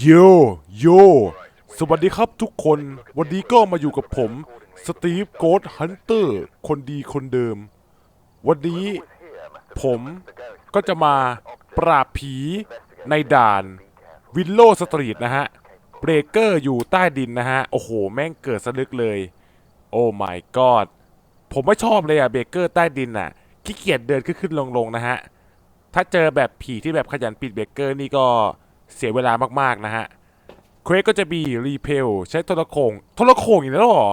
โยโยสวัสดีครับทุกคน วันนี้ก็มาอยู่กับผม สตีฟโกดฮันเตอร์ คนดีคนเดิม วันนี้ผมก็จะมาปราบผีในด่านวิลโลสตรีทนะฮะ เบรกเกอร์อยู่ใต้ดินนะฮะ โอ้โห แม่งเกิดสะลึกเลย โอ้ my god ผมไม่ชอบเลยอะเบรกเกอร์ใต้ดินอะขี้เกียจเดินขึ้นขึ้นลงลงนะฮะ ถ้าเจอแบบผีที่แบบขยันปิดเบรกเกอร์นี่ก็ เสียเวลามากๆนะฮะเควสก็จะมีรีเพลใช้โทรโขงโทรโขงอีกแล้วหรอ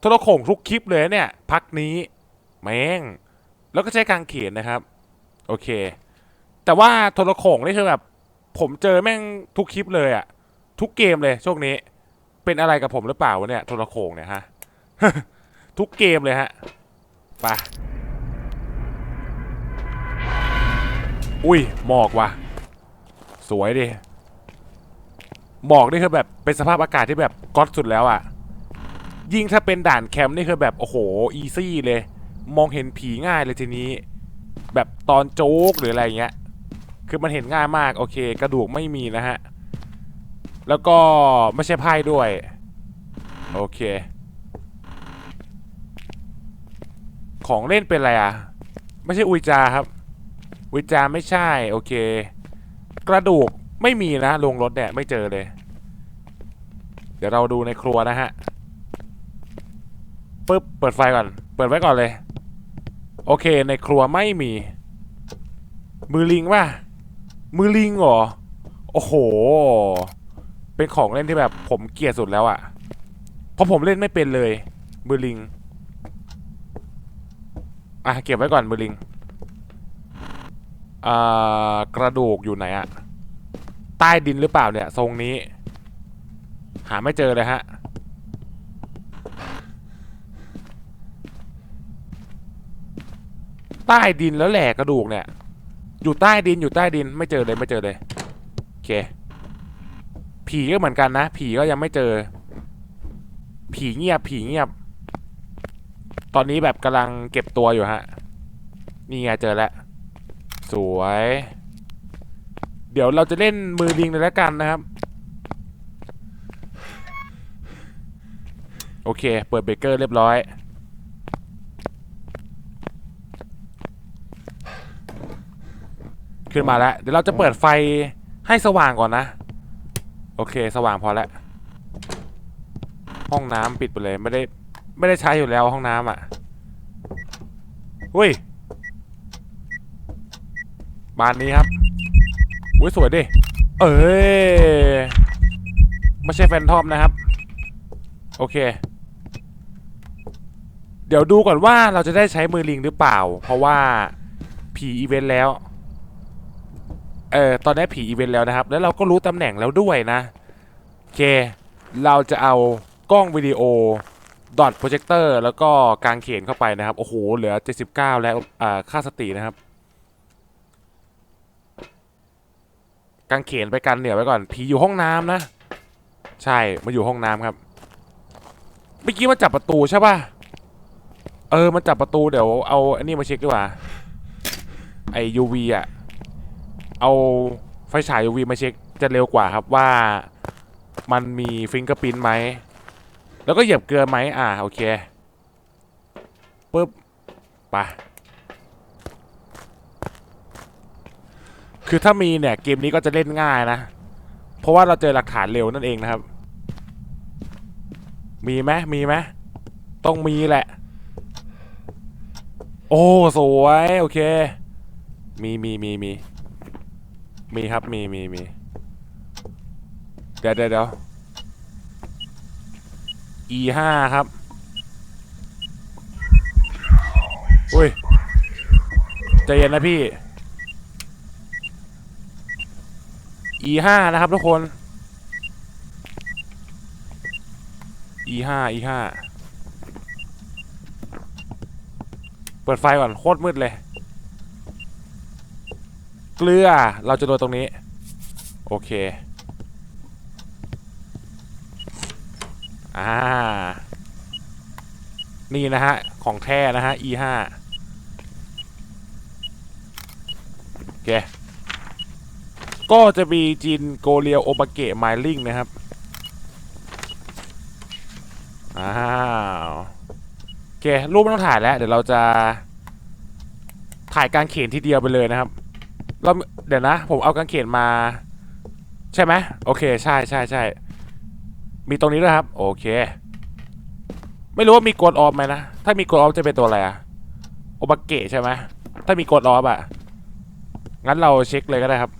โทรโขงทุกคลิปเลยเนี่ยพักนี้แม่งแล้วก็ใช้กางเขนนะครับ โอเค แต่ว่าโทรโขงนี่คือแบบ ผมเจอแม่งทุกคลิปเลยอะทุกเกมเลยช่วงนี้ เป็นอะไรกับผมหรือเปล่าวะเนี่ยโทรโขงเนี่ยฮะทุกเกมเลยฮะไปอุ้ยหมอกว่ะ สวยดิ หมอกนี่คือแบบเป็นสภาพอากาศที่แบบก๊อตสุดแล้วอะ่ะ ยิ่งถ้าเป็นด่านแคมป์นี่คือแบบโอ้โหอีซี่เลย มองเห็นผีง่ายเลยทีนี้ แบบตอนโจ๊กหรืออะไรเงี้ย คือมันเห็นง่ายมากโอเค กระดูกไม่มีนะฮะ แล้วก็ไม่ใช่ไพ่ด้วย โอเค ของเล่นเป็นอะไรอะ ไม่ใช่อุยจาครับ อุยจาไม่ใช่โอเค กระดูก ไม่มีนะลงรถเนี่ยไม่เจอเลย เดี๋ยวเราดูในครัวนะฮะปึ๊บเปิดไฟก่อน เปิดไว้ก่อนเลย โอเคในครัวไม่มี มือลิงป่ะมือลิงเหรอโอ้โห เป็นของเล่นที่แบบผมเกลียดสุดแล้วอะ่ะ เพราะผมเล่นไม่เป็นเลย มือลิง อะเก็บไว้ก่อนมือลิง อ่ากระดูกอยู่ไหนอะ ใต้ดินหรือเปล่าเนี่ยทรงนี้ หาไม่เจอเลยฮะ ใต้ดินแล้วแหละกระดูกเนี่ย อยู่ใต้ดินอยู่ใต้ดินไม่เจอเลยไม่เจอเลยโอเค ผีก็เหมือนกันนะ ผีก็ยังไม่เจอ ผีเงียบผีเงียบ ตอนนี้แบบกำลังเก็บตัวอยู่ฮะ นี่ไงเจอแล้ว สวย เดี๋ยวเราจะเล่นมือลิงเลยแล้วกันนะครับ โอเค เปิดเบรกเกอร์เรียบร้อยขึ้นมาแล้ว เดี๋ยวเราจะเปิดไฟให้สว่างก่อนนะ โอเค สว่างพอแล้ว ห้องน้ำปิดไปเลย ไม่ได้ ไม่ได้ใช้อยู่แล้วห้องน้ำอะอุ้ย บานนี้ครับ อุ้ยสวยดิ เอ้ยไม่ใช่แฟนทอมนะครับ โอเค เดี๋ยวดูก่อนว่าเราจะได้ใช้มือลิงหรือเปล่า เพราะว่าผีอีเวนต์แล้ว เออตอนนี้ผีอีเวนต์แล้วนะครับ แล้วเราก็รู้ตำแหน่งแล้วด้วยนะโอเค เราจะเอากล้องวิดีโอดอทโปรเจคเตอร์แล้วก็กางเขนเข้าไปนะครับ โอ้โห เหลือ 79 แล้วอ่าค่าสตินะครับางเขนไปกันเหนียวไว้ก่อนผีอยู่ห้องน้ำนะ ใช่มาอยู่ห้องน้ำครับเมื่อกี้มันจับประตูใช่ป่ะเออมันจับประตูเดี๋ยวเอาอันนี้มาเช็คดีกว่าไอ UV อะเอาไฟฉาย UV มาเช็คจะเร็วกว่าครับว่ามันมีฟิงเกอร์พินไหมแล้วก็เหยียบเกลือไหมอ่าโอเคปึ๊บไป คือถ้ามีเนี่ยเกมนี้ก็จะเล่นง่ายนะ เพราะว่าเราเจอหลักฐานเร็วนั่นเองนะครับ มีไหมมีไหมต้องมีแหละ โอ้สวยโอเค มีมีมีมีมีครับมีมีมีเดี๋ยวเดี๋ยวเดี๋ยว e ห้าครับอุ้ยใจเย็นนะพี่ e ห้านะครับทุกคน e ห้า e ห้าเปิดไฟก่อนโคตรมืดเลย เกลือเราจะโดนตรงนี้ โอเค อ่า นี่นะฮะ ของแท้นะฮะ e ห้าโอเค ก็จะมีจินโกเรียวโอบาเกะไมลิงนะครับ อ้าวโอเค รูปไม่ต้องถ่ายแล้ว เดี๋ยวเราจะ ถ่ายกางเขนทีเดียวไปเลยนะครับ เราเดี๋ยวนะ ผมเอากางเขนมา ใช่ไหมโอเค ใช่ใช่ใช่ มีตรงนี้ด้วยครับ โอเค ไม่รู้ว่ามีกดออฟไหมนะ ถ้ามีกดออฟจะเป็นตัวอะไรอะโอบาเกะใช่ไหมถ้ามีกดออฟอะงั้นเราเช็คเลยก็ได้ครับ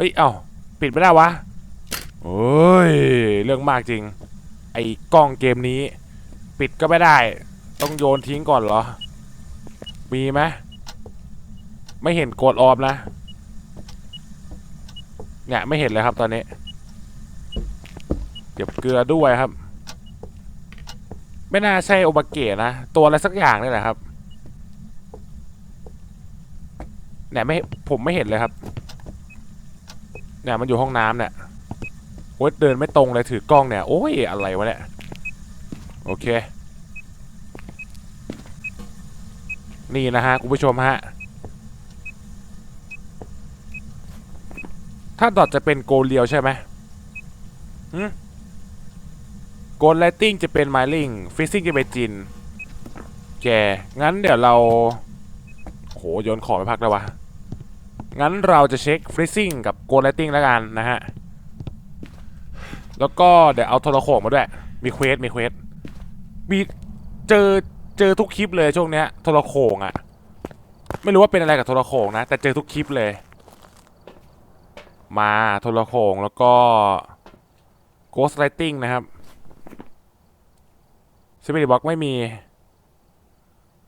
เอ้ย เอ้า ปิดไม่ได้วะ โอ้ย เรื่องมากจริง ไอ้กล้องเกมนี้ ปิดก็ไม่ได้ ต้องโยนทิ้งก่อนเหรอ มีไหมไม่เห็นกดออฟนะ เนี่ยไม่เห็นเลยครับตอนนี้ เก็บเกลือด้วยครับ ไม่น่าใช่โอบาเกะนะ ตัวอะไรสักอย่างนี่แหละครับ เนี่ยไม่ผมไม่เห็นเลยครับ เนี่ยมันอยู่ห้องน้ำเนี่ยโอ๊ยเดินไม่ตรงเลยถือกล้องเนี่ยโอ้ยอะไรวะเนี่ยโอเค นี่นะฮะคุณผู้ชมฮะถ้าดอทจะเป็นโกเลียวใช่ไหมหืมโกลไลติ้งจะเป็นไมลิงฟิซซิ่งจะเป็นจินแกงั้นเดี๋ยวเราโอ้โหโยนของไปพักแล้ววะ งั้นเราจะเช็คฟรีซิ่งกับโกลไลติ้งแล้วกันนะฮะ แล้วก็เดี๋ยวเอาโทรโขงมาด้วย มีเควส มีเควส มีเจอเจอทุกคลิปเลยช่วงเนี้ยโทรโขงอะ่ะ ไม่รู้ว่าเป็นอะไรกับโทรโขงนะ แต่เจอทุกคลิปเลย มาโทรโขงแล้วก็ Ghost Lighting นะครับ Spirit Box ไม่มี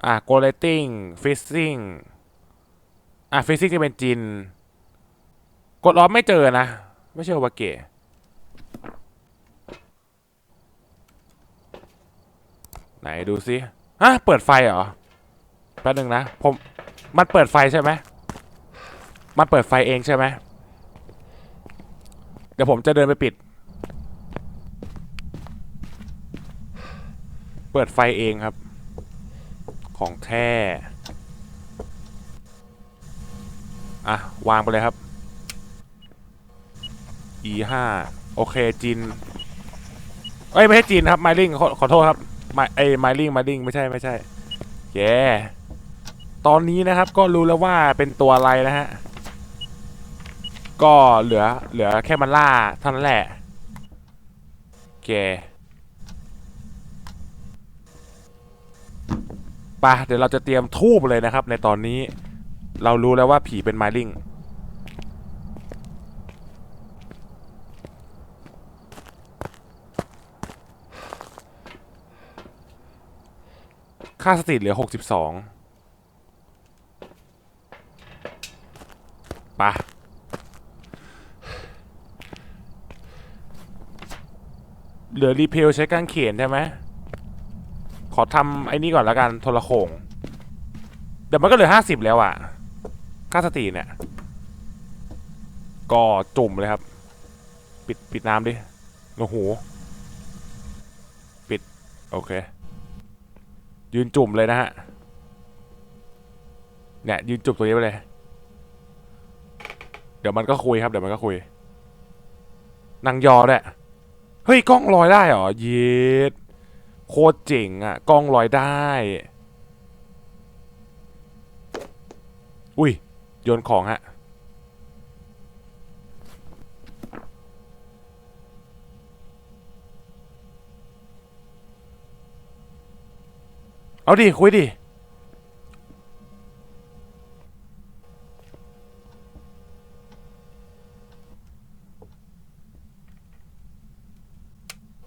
อะ Ghost Lighting Fishing อะ Fishing จะเป็นจิน กดล้อมไม่เจอนะ ไม่ใช่โอวาเกะไหนดูซิฮะเปิดไฟเหรอ แป๊บนึงนะ ผม มันเปิดไฟใช่ไหม มันเปิดไฟเองใช่ไหม เดี๋ยวผมจะเดินไปปิด เปิดไฟเองครับ ของแท้ อะ วางไปเลยครับ e ห้าโอเคจินเอ้ย ไม่ใช่จินครับไมลิงขอขอโทษครับไมเอ้ไมลิงไมลิงไม่ใช่ไม่ใช่แย่ตอนนี้นะครับก็รู้แล้วว่าเป็นตัวอะไรนะฮะ ก็เหลือเหลือแค่มันล่าเท่านั้นแหละโอเคไปะเดี๋ยวเราจะเตรียมทูบเลยนะครับในตอนนี้ เรารู้แล้วว่าผีเป็นไมลิงค่าสติเหลือ 62ปะเหลือรีเพลใช้กางเขียนใช่ไหม ขอทำไอ้นี่ก่อนแล้วกันโทรโขงเดี๋ยวมันก็เหลือ 50 แล้วอะ่ะ ค่าสติเนี่ย ก็จุ่มเลยครับ ปิดปิดน้ำดิ โอ้โห ปิด โอเค ยืนจุ่มเลยนะฮะ เนี่ย ยืนจุ่มตัวนี้ไปเลย เดี๋ยวมันก็คุยครับ เดี๋ยวมันก็คุย นั่งยอด้วยเฮ้ย กล้องลอยได้เหรอ เย็ดโคตรเจ๋งอะกล้องลอยได้ อุ้ย โยนของฮะเอาดิ คุยดิ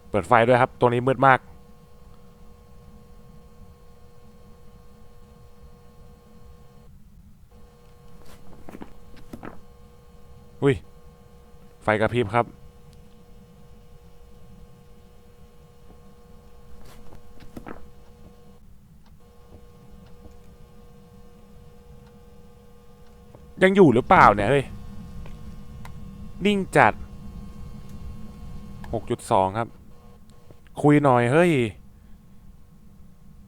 เปิดไฟด้วยครับตัวนี้มืดมาก อุ้ย ไฟกระพริบครับ ยังอยู่หรือเปล่าเนี่ย เฮ้ย นิ่งจัด 6.2 ครับ คุยหน่อย เฮ้ย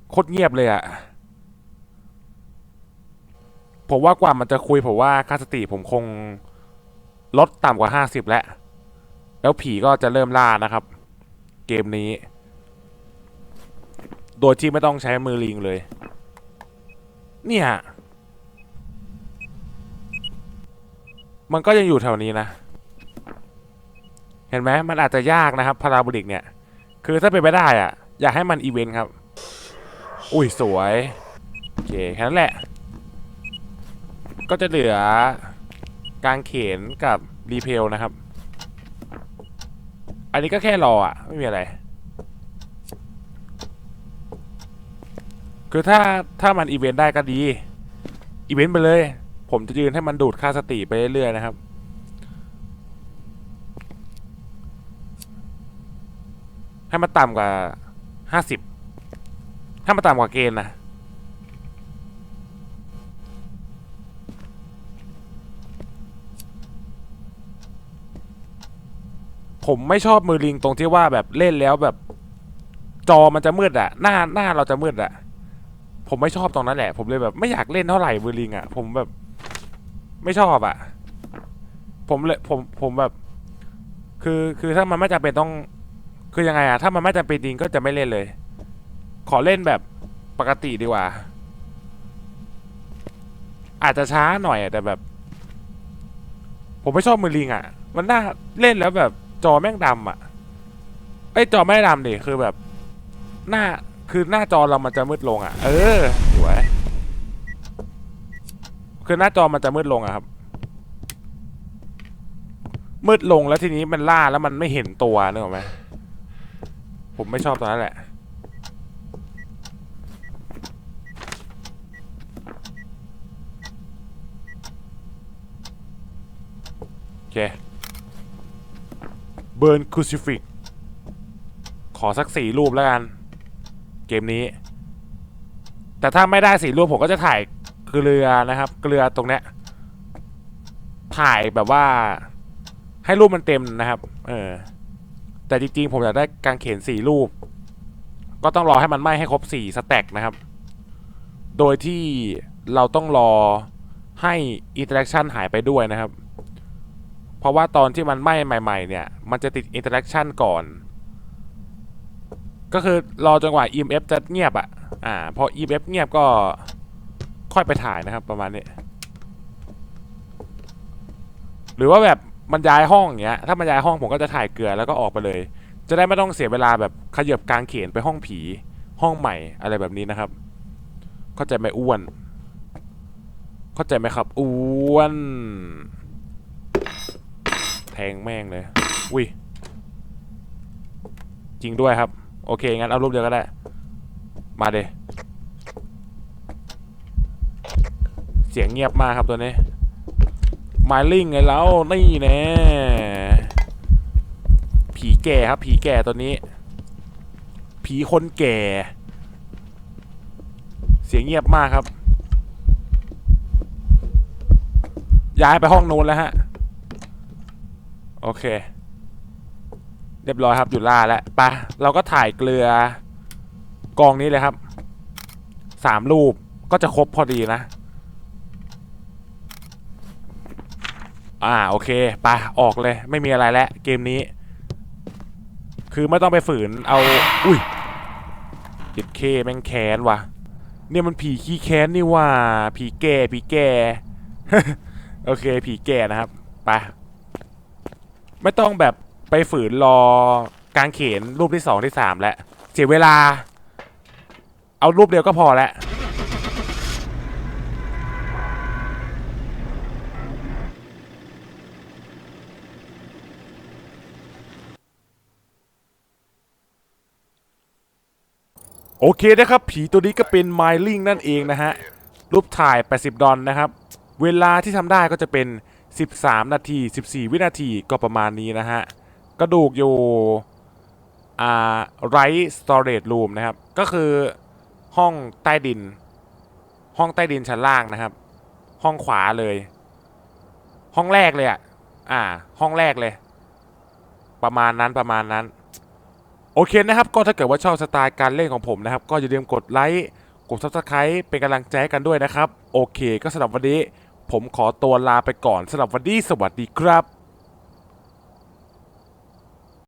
โคตรเงียบเลยอะผมว่ากว่ามันจะคุยผมว่าค่าสติผมคง ลดต่ำกว่าห้าสิบแล้ว แล้วผีก็จะเริ่มล่านะครับ เกมนี้ โดยที่ไม่ต้องใช้มือลิงเลย เนี่ย มันก็ยังอยู่แถวนี้นะ เห็นไหมมันอาจจะยากนะครับพาราโบลิกเนี่ย คือถ้าเป็นไปได้อะอยากให้มันอีเวนต์ครับ อุ้ยสวย โอเค แค่นั้นแหละ ก็จะเหลือ กางเขนกับรีเพลนะครับ อันนี้ก็แค่รออะไม่มีอะไร คือถ้าถ้ามันอีเวนต์ได้ก็ดี อีเวนต์ไปเลย ผมจะยืนให้มันดูดค่าสติไปเรื่อยๆนะครับ ให้มันต่ำกว่าห้าสิบถ้ามันต่ำกว่าเกณฑ์นะ ผมไม่ชอบมือลิงตรงที่ว่าแบบเล่นแล้วแบบ จอมันจะมืดอะหน้าหน้าเราจะมืดอะผมไม่ชอบตรงนั้นแหละ ผมเลยแบบไม่อยากเล่นเท่าไหร่มือลิงอะผมแบบ ไม่ชอบอะผมเลยผมผมแบบ คือคือถ้ามันไม่จำเป็นต้อง คือยังไงอะถ้ามันไม่จำเป็นจริงก็จะไม่เล่นเลย ขอเล่นแบบปกติดีกว่า อาจจะช้าหน่อยแต่แบบ ผมไม่ชอบมือลิงอะมันน่าเล่นแล้วแบบ จอแม่งดำอะไอจอไม่ดำดิคือแบบ หน้าคือหน้าจอเรามันจะมืดลงอะ เออสวยคือหน้าจอมันจะมืดลงอะครับ มืดลงแล้วทีนี้มันล่าแล้วมันไม่เห็นตัวนึกออกไหมผมไม่ชอบตอนนั้นแหละ โอเค เบิร์นคูซิฟิกขอสักสี่รูปแล้วกัน เกมนี้ แต่ถ้าไม่ได้สี่รูปผมก็จะถ่ายเกลือนะครับ เกลือตรงเนี้ยถ่ายแบบว่า ให้รูปมันเต็มนะครับ เออ แต่จริงๆ ผมอยากได้กางเขนสี่รูป ก็ต้องรอให้มันไหม้ให้ครบสี่สแต็กนะครับ โดยที่เราต้องรอให้อินเตอร์แอคชั่นหายไปด้วยนะครับ เพราะว่าตอนที่มันไหม้ใหม่ ๆ เนี่ย มันจะติดอินเตอร์แอคชั่นก่อน ก็คือรอจนกว่า EMF จะเงียบอะ อ่า พอ EMF เงียบก็ค่อยไปถ่ายนะครับ ประมาณนี้ หรือว่าแบบมันย้ายห้องอย่างเงี้ย ถ้ามันย้ายห้องผมก็จะถ่ายเกลือแล้วก็ออกไปเลย จะได้ไม่ต้องเสียเวลาแบบขยับกลางเขนไปห้องผี ห้องใหม่อะไรแบบนี้นะครับ เข้าใจไหมอ้วน เข้าใจไหมครับ อ้วน ทงแม่งเลยอุ้ยจริงด้วยครับ โอเค งั้นเอารูปเดียวก็ได้ มาเดเสียงเงียบมากครับตัวนี้มาลิงไงแล้ว นี่แน่ผีแก่ครับ ผีแก่ตัวนี้ ผีคนแก่ เสียงเงียบมากครับ ย้ายไปห้องนู้นแล้วฮะ โอเค เรียบร้อยครับอยู่ล่าแล้วปะเราก็ถ่ายเกลือกองนี้เลยครับสามรูปก็จะครบพอดีนะ อ่าโอเคไปออกเลย ไม่มีอะไรแล้วเกมนี้ คือไม่ต้องไปฝืนเอา อุ้ยจิตเคแม่งแค้นว่ะ เนี่ยมันผีขี้แค้นนี่ว่า ผีแก่ผีแก่โอเค ผีแก่นะครับไป ไม่ต้องแบบไปฝืนรอกางเขนรูปที่สองที่สามแล้วเสียเวลา เอารูปเดียวก็พอแล้วโอเคนะครับ ผีตัวนี้ก็เป็นไมลิงนั่นเองนะฮะ รูปถ่าย 80 ดอลนะครับ เวลาที่ทำได้ก็จะเป็น 13 นาที 14 วินาทีก็ประมาณนี้นะฮะ กระดูกอยู่อ่าไรสตอเรจรูมนะครับ ก็คือห้องใต้ดิน ห้องใต้ดินชั้นล่างนะครับ ห้องขวาเลย ห้องแรกเลยอะอ่า ห้องแรกเลย ประมาณนั้นประมาณนั้น โอเคนะครับ ก็ถ้าเกิดว่าชอบสไตล์การเล่นของผมนะครับ ก็อย่าลืมกดไลค์กด subscribe เป็นกำลังใจกันด้วยนะครับ โอเค ก็สำหรับวันนี้ ผมขอตัวลาไปก่อนสำหรับวันนี้สวัสดีครับ